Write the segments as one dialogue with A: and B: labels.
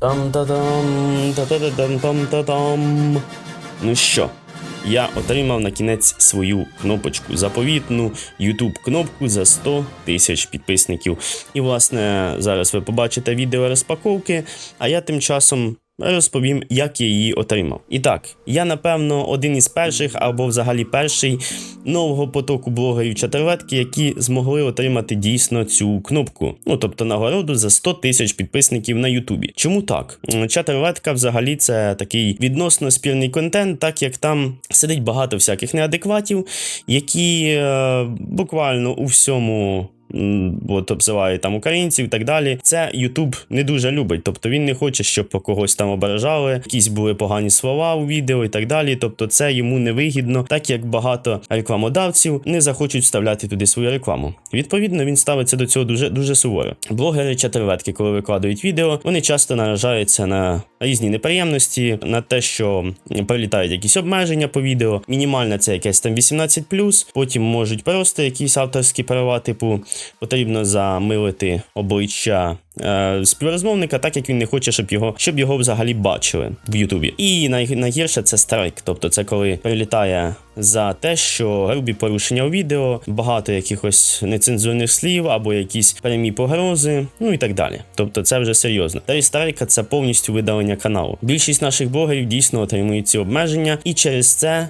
A: Там-та-дам, та-та-та-дам-там-та-дам. Ну що, я отримав на кінець свою кнопочку заповітну YouTube кнопку за 100 тисяч підписників. І, власне, зараз ви побачите відео розпаковки, а я тим часом. Розповім, як я її отримав. І так, я напевно один із перших або взагалі перший нового потоку блогерів чатерветки, які змогли отримати дійсно цю кнопку. Ну тобто нагороду за 100 тисяч підписників на Ютубі. Чому так? Чатерветка взагалі це такий відносно спірний контент, так як там сидить багато всяких неадекватів, які е, буквально у всьому. От обзивають там українців і так далі. Це Ютуб не дуже любить. Тобто він не хоче, щоб по когось там ображали, якісь були погані слова у відео і так далі. Тобто це йому невигідно, так як багато рекламодавців не захочуть вставляти туди свою рекламу. Відповідно, він ставиться до цього дуже дуже суворо. Блогери чатерветки, коли викладають відео, вони часто наражаються на різні неприємності, на те, що прилітають якісь обмеження по відео. Мінімальне це якесь там 18+, потім можуть просто якісь авторські права, типу потрібно замилити обличчя співрозмовника, так як він не хоче, щоб його щоб його взагалі бачили в Ютубі. І най, найгірше це страйк, тобто це коли прилітає за те, що грубі порушення у відео, багато якихось нецензурних слів або якісь прямі погрози, ну і так далі. Тобто це вже серйозно. Та і страйка це повністю видалення каналу. Більшість наших блогерів дійсно отримують ці обмеження, і через це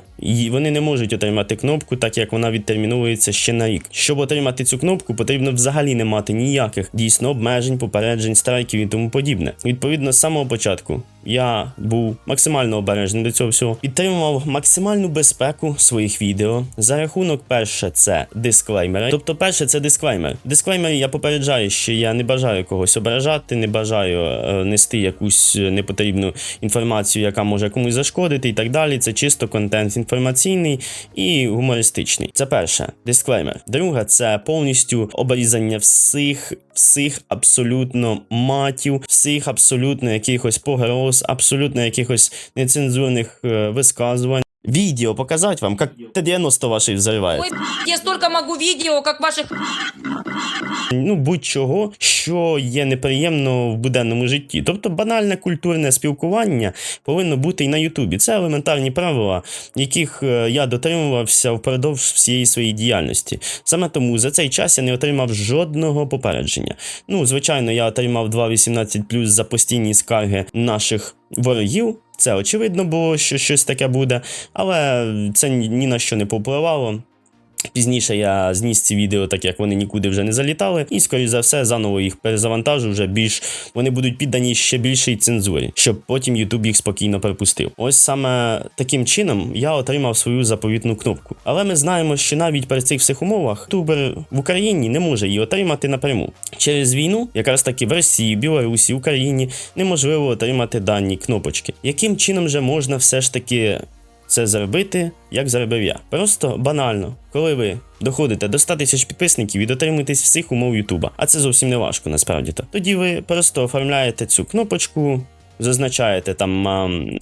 A: вони не можуть отримати кнопку, так як вона відтерміновується ще на рік. Щоб отримати цю кнопку, потрібно взагалі не мати ніяких дійсно обмежень, попереджень, страйків і тому подібне. Відповідно, з самого початку я був максимально обережним до цього всього, підтримував максимальну безпеку своїх відео. За рахунок, перше, це дисклеймери. Тобто, перше, це дисклеймер. Дисклеймер я попереджаю, що я не бажаю когось ображати, не бажаю е, нести якусь непотрібну інформацію, яка може комусь зашкодити, і так далі. Це чисто контент інформаційний і гумористичний. Це перше, дисклеймер. Друге, це повністю обрізання всіх, всіх абсолютно матів, всіх абсолютно якихось погроз, абсолютно якихось нецензурних е, висказувань. Відео показати вам, як Т-90 ваші взривається.
B: Ой, я столько могу видео, как ваших
A: ну будь-чого, що є неприємно в буденному житті. Тобто банальне культурне спілкування повинно бути і на Ютубі. Це елементарні правила, яких е, я дотримувався впродовж всієї своєї діяльності. Саме тому за цей час я не отримав жодного попередження. Ну, звичайно, я отримав 2.18 за постійні скарги наших ворогів. Це очевидно було, що щось таке буде, але це ні на що не повпливало. Пізніше я зніс ці відео, так як вони нікуди вже не залітали, і скоріш за все заново їх перезавантажу вже більш вони будуть піддані ще більшій цензурі, щоб потім YouTube їх спокійно припустив. Ось саме таким чином я отримав свою заповітну кнопку. Але ми знаємо, що навіть при цих всіх умовах тубер в Україні не може її отримати напряму. Через війну, якраз таки в Росії, Білорусі, Україні неможливо отримати дані кнопочки. Яким чином же можна все ж таки це зробити, як зробив я. Просто банально, коли ви доходите до 100 тисяч підписників і дотримуєтесь всіх умов Ютуба, а це зовсім не важко насправді то. Тоді ви просто оформляєте цю кнопочку, зазначаєте там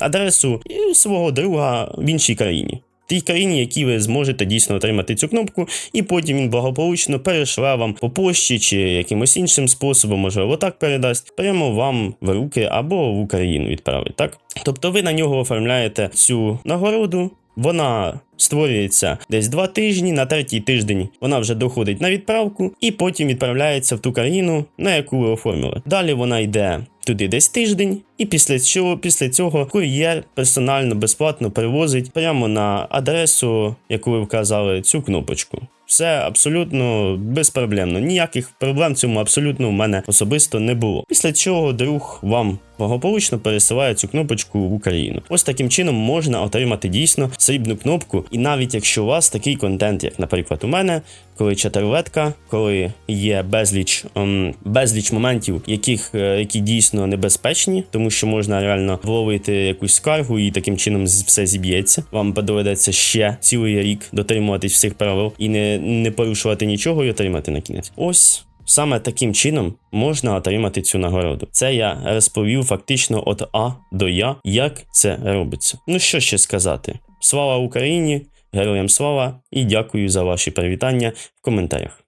A: адресу і свого друга в іншій країні. Тій країні, якій ви зможете дійсно отримати цю кнопку, і потім він благополучно перешле вам по пошті чи якимось іншим способом, можливо, так передасть, прямо вам в руки або в Україну відправить, так? Тобто ви на нього оформляєте цю нагороду. Вона створюється десь два тижні. На третій тиждень вона вже доходить на відправку, і потім відправляється в ту країну, на яку ви оформили. Далі вона йде туди десь тиждень, і після цього, після цього кур'єр персонально безплатно перевозить прямо на адресу, яку ви вказали, цю кнопочку. Все абсолютно безпроблемно. Ніяких проблем в цьому абсолютно у мене особисто не було. Після чого друг вам благополучно пересилає цю кнопочку в Україну. Ось таким чином можна отримати дійсно срібну кнопку. І навіть якщо у вас такий контент, як, наприклад, у мене, коли чатерветка, коли є безліч ем, безліч моментів, яких е, які дійсно небезпечні, тому що можна реально вловити якусь скаргу і таким чином все зіб'ється. Вам доведеться ще цілий рік дотримуватись всіх правил і не, не порушувати нічого і отримати на кінець. Ось. Саме таким чином можна отримати цю нагороду. Це я розповів фактично від А до Я, як це робиться. Ну що ще сказати? Слава Україні, героям слава і дякую за ваші привітання в коментарях.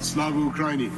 C: Слава Україні!